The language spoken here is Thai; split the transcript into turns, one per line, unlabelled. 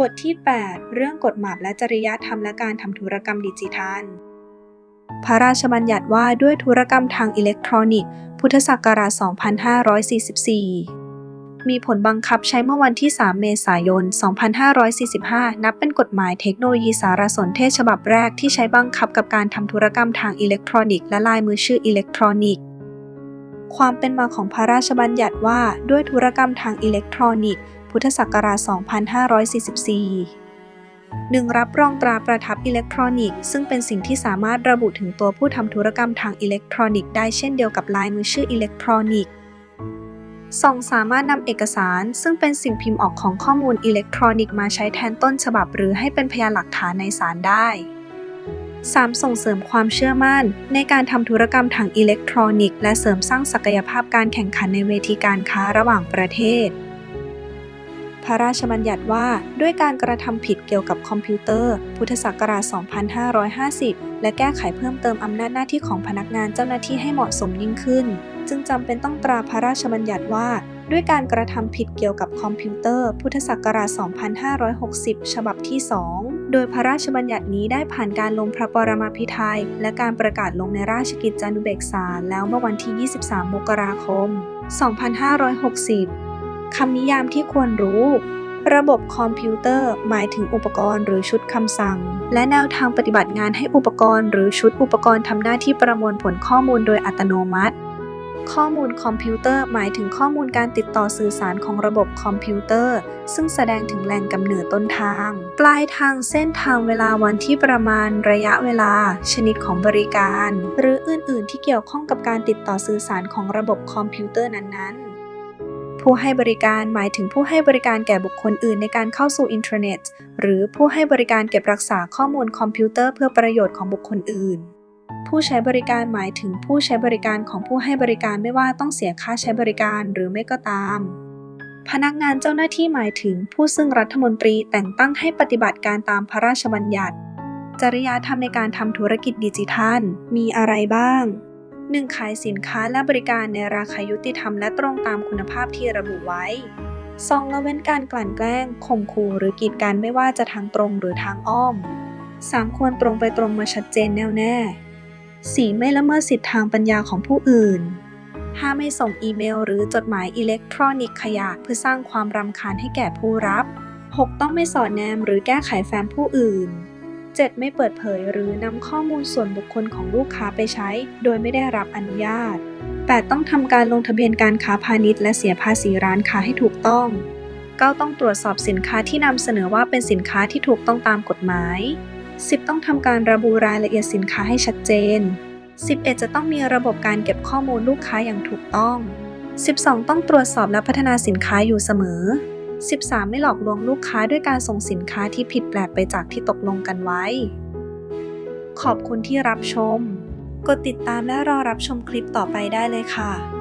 บทที่ 8 เรื่องกฎหมายและจริยธรรมและการทำธุรกรรมดิจิทัล พระราชบัญญัติว่าด้วยธุรกรรมทางอิเล็กทรอนิกส์ พุทธศักราช 2544 มีผลบังคับใช้เมื่อวันที่ 3 เมษายน 2545 นับเป็นกฎหมายเทคโนโลยีสารสนเทศฉบับแรกที่ใช้บังคับกับการทำธุรกรรมทางอิเล็กทรอนิกส์และลายมือชื่ออิเล็กทรอนิกส์ความเป็นมาของพระราชบัญญัติว่าด้วยธุรกรรมทางอิเล็กทรอนิกส์ พุทธศักราช 2544 1. รับรองตราประทับอิเล็กทรอนิกส์ซึ่งเป็นสิ่งที่สามารถระบุถึงตัวผู้ทำธุรกรรมทางอิเล็กทรอนิกส์ได้เช่นเดียวกับลายมือชื่ออิเล็กทรอนิกส์ 2. สามารถนำเอกสาร ซึ่งเป็นสิ่งพิมพ์ออกของข้อมูลอิเล็กทรอนิกส์มาใช้แทนต้นฉบับหรือให้เป็นพยานหลักฐานในศาลได้ 3. ส่งเสริมความเชื่อมั่น ในการทำธุรกรรมทางอิเล็กทรอนิกส์และเสริมสร้างศักยภาพการแข่งขันในเวทีการค้าระหว่างประเทศ พระราชบัญญัติว่า ด้วยการกระทำผิดเกี่ยวกับคอมพิวเตอร์ พุทธศักราช 2550 และแก้ไขเพิ่มเติมอำนาจหน้าที่ของพนักงานเจ้าหน้าที่ให้เหมาะสมยิ่งขึ้น จึงจำเป็นต้องตราพระราชบัญญัติว่า ด้วยการกระทำผิดเกี่ยวกับคอมพิวเตอร์ พุทธศักราช 2560 ฉบับที่ 2 โดยพระราชบัญญัตินี้ได้ผ่านการลงพระปรมาภิไธยและการประกาศลงในราชกิจจานุเบกษาแล้วเมื่อวันที่ 23 มกราคม 2560 คำนิยามที่ควรรู้ ระบบคอมพิวเตอร์หมายถึงอุปกรณ์หรือชุดคำสั่ง และแนวทางปฏิบัติงานให้อุปกรณ์หรือชุดอุปกรณ์ทำหน้าที่ประมวลผลข้อมูลโดยอัตโนมัติ ข้อมูลคอมพิวเตอร์หมายถึงข้อมูลการติดต่อสื่อสารของระบบคอมพิวเตอร์ ซึ่งแสดงถึงแหล่งกำเนิดต้นทาง ปลายทางเส้นทางเวลาวันที่ประมาณระยะเวลา ชนิดของบริการ หรืออื่น ๆ ที่เกี่ยวข้องกับการติดต่อสื่อสารของระบบคอมพิวเตอร์นั้น ๆ ผู้ให้บริการหมายถึงผู้ให้บริการแก่บุคคลอื่นในการเข้าสู่อินเทอร์เน็ต หรือผู้ให้บริการเก็บรักษาข้อมูลคอมพิวเตอร์เพื่อประโยชน์ของบุคคลอื่น ผู้ใช้บริการหมายถึงผู้ใช้บริการของผู้ให้บริการไม่ว่าต้องเสียค่าใช้บริการหรือไม่ก็ตาม พนักงานเจ้าหน้าที่หมายถึงผู้ซึ่งรัฐมนตรีแต่งตั้งให้ปฏิบัติการตามพระราชบัญญัติ จริยธรรมในการทำธุรกิจดิจิทัล มีอะไรบ้าง 1. ขายสินค้าและบริการในราคายุติธรรมและตรงตามคุณภาพที่ระบุไว้ 2. ละเว้นการกลั่นแกล้งข่มขู่หรือกีดกันไม่ว่าจะทางตรงหรือทางอ้อม 3. ควรตรงไปตรงมาชัดเจนแน่วแน่ 4. ไม่ละเมิดสิทธิทางปัญญาของผู้อื่น 5. ไม่ส่งอีเมลหรือจดหมายอิเล็กทรอนิกส์ขยะเพื่อสร้างความรำคาญให้แก่ผู้รับ 6. ต้องไม่สอดแนมหรือแก้ไขแฟ้มผู้อื่น 7. ไม่เปิดเผยหรือนำข้อมูลส่วนบุคคลของลูกค้าไปใช้ โดยไม่ได้รับอนุญาต 8. ต้องทำการลงทะเบียนการค้าพาณิชย์และเสียภาษีร้านค้าให้ถูกต้อง 9. ต้องตรวจสอบสินค้าที่นำเสนอว่าเป็นสินค้าที่ถูกต้องตามกฎหมาย 10. ต้องทำการระบุรายละเอียดสินค้าให้ชัดเจน 11. จะต้องมีระบบการเก็บข้อมูลลูกค้าอย่างถูกต้อง 12. ต้องตรวจสอบและพัฒนาสินค้าอยู่เสมอ 13. ไม่หลอกลวงลูกค้าด้วยการส่งสินค้าที่ผิดแปลกไปจากที่ตกลงกันไว้ ขอบคุณที่รับชม กดติดตามและรอรับชมคลิปต่อไปได้เลยค่ะ